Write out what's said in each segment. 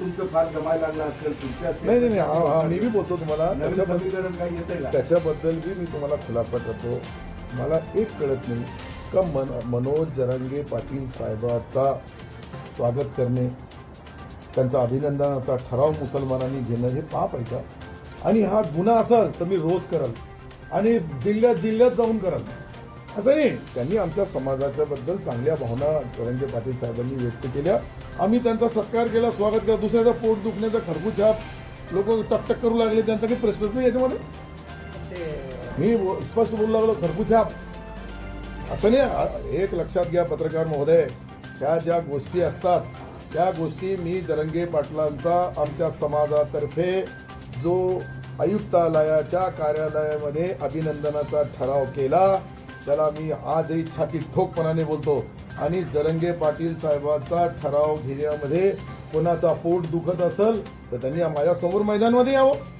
तुमचं फार जमायला लागलं नाही नाही नाही हा हा मी बी बोलतो तुम्हाला. नवीन त्याच्याबद्दल त्याच्याबद्दल बी मी तुम्हाला खुलासा करतो. मला एक कळत नाही का मन मनोज जरांगे पाटील साहेबाचा स्वागत करणे त्यांचा अभिनंदनाचा ठराव मुसलमानांनी घेणं हे पाप आहे का? आणि हा गुन्हा असेल तर मी रोज करल. आणि जिल्ह्यात जिल्ह्यात जाऊन करल. असं नाही. त्यांनी आमच्या समाजाच्या बद्दल चांगल्या भावना जरांगे पाटील साहेबांनी व्यक्त केल्या. आम्ही त्यांचा सत्कार केला स्वागत केलं. दुसऱ्याचा पोट दुखण्याचा खरबूछाप लोक टकटक करू लागले. त्यांचा काही प्रश्नच नाही याच्यामध्ये. मी स्पष्ट बोलू लागलो खरबूछाप असं नाही. एक लक्षात घ्या पत्रकार महोदय. ह्या ज्या गोष्टी असतात त्या गोष्टी मी जरंगे पाटलांचा आमच्या समाजातर्फे जो आयुक्तालयाच्या कार्यालयामध्ये अभिनंदनाचा ठराव केला. त्याला मी आजही छाती ठोकपणाने बोलतो. आणि जरंगे पाटील साहेबांचा ठराव घेण्यामध्ये कोणाचा पोट दुखत असेल तर त्यांनी माझ्यासमोर मैदानमध्ये यावं.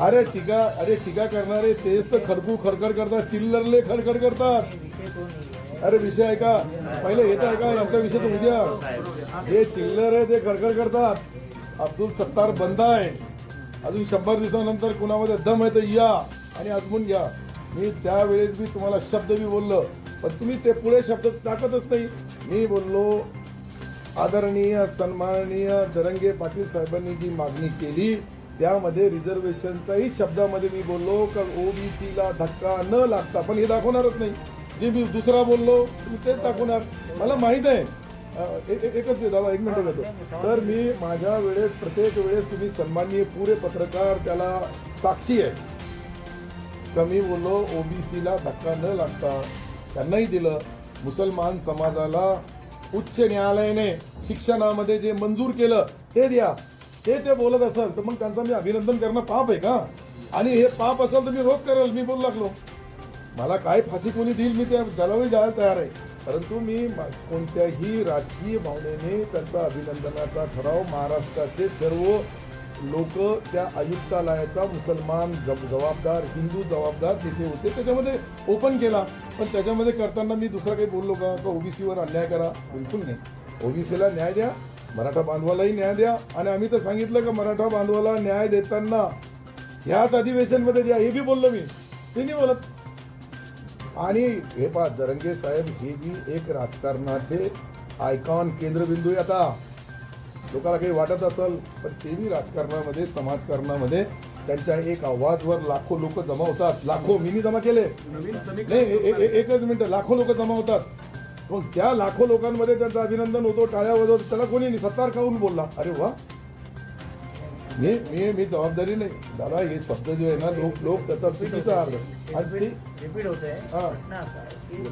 अरे टीका अरे टीका करणारे तेच तर खडकू खडखड करतात चिल्लरले खडखड करतात. अरे विषय ऐका पहिले येत ऐका का विषय तर उद्या. हे चिल्लर आहे ते खडखड करतात. अब्दुल सत्तार बंद आहे. अजून शंभर दिवसानंतर कुणामध्ये दम आहे तर या आणि अजून घ्या. मी त्यावेळेस बी तुम्हाला शब्द बी बोललो पण तुम्ही ते पुढे शब्द टाकतच नाही. मी बोललो आदरणीय सन्माननीय जरंगे पाटील साहेबांनी जी मागणी केली त्यामध्ये रिझर्वेशनच्याही शब्दामध्ये मी बोललो का ओबीसीला धक्का न लागता पण हे दाखवणारच नाही. जे मी दुसरा बोललो मी तेच दाखवणार. मला माहीत आहे. एकच दादा एक मिनिट घेतो तर मी माझ्या वेळेस प्रत्येक वेळेस तुम्ही सन्माननीय पुरे पत्रकार त्याला साक्षी आहे. कमी मी बोललो ओबीसीला धक्का न लागता त्यांनाही दिलं. मुसलमान समाजाला उच्च न्यायालयाने शिक्षणामध्ये जे मंजूर केलं ते द्या. ते ते बोलत असेल तर मग त्यांचं मी अभिनंदन करणं पाप आहे का? आणि हे पाप असेल तर मी रोज करेल मी बोलू लागलो. मला काय फाशी कोणी देईल मी त्या त्यालाही जायला तयार आहे. परंतु मी कोणत्याही राजकीय भावनेने त्यांचा अभिनंदनाचा ठराव महाराष्ट्राचे सर्व लोक त्या आयुक्तालयाचा मुसलमान जब- जबाबदार हिंदू जबाबदार तिथे होते त्याच्यामध्ये ओपन केला. पण त्याच्यामध्ये करताना मी दुसरं काही बोललो का? का ओबीसीवर अन्याय करा? बिलकुल नाही. ओबीसीला न्याय द्या मराठा बांधवालाही न्याय द्या. आणि आम्ही तर सांगितलं का मराठा बांधवाला न्याय देताना ह्याच अधिवेशनमध्ये द्या हे बी बोललो मी. ते नाही बोलत. आणि हे पा दरंगे साहेब हे बी एक राजकारणाचे आयकॉन केंद्रबिंदू आता. लोकांना काही वाटत असेल पण ते बी राजकारणामध्ये समाजकारणामध्ये त्यांच्या एक आवाजवर लाखो लोक जमा होतात. लाखो मी जमा केले. नाही एकच मिनिट लाखो लोक जमा होतात. मग त्या लाखो लोकांमध्ये त्यांचं अभिनंदन होतो टाळ्या वाजवतो त्याला कोणी नाही सत्तार काहून बोलला? अरे वा. मी मी मी जबाबदारी नाही. दादा हे शब्द जो आहे ना लोक लोक त्याचा चुकीचा अर्थ. आणि रिपीट होत. आहे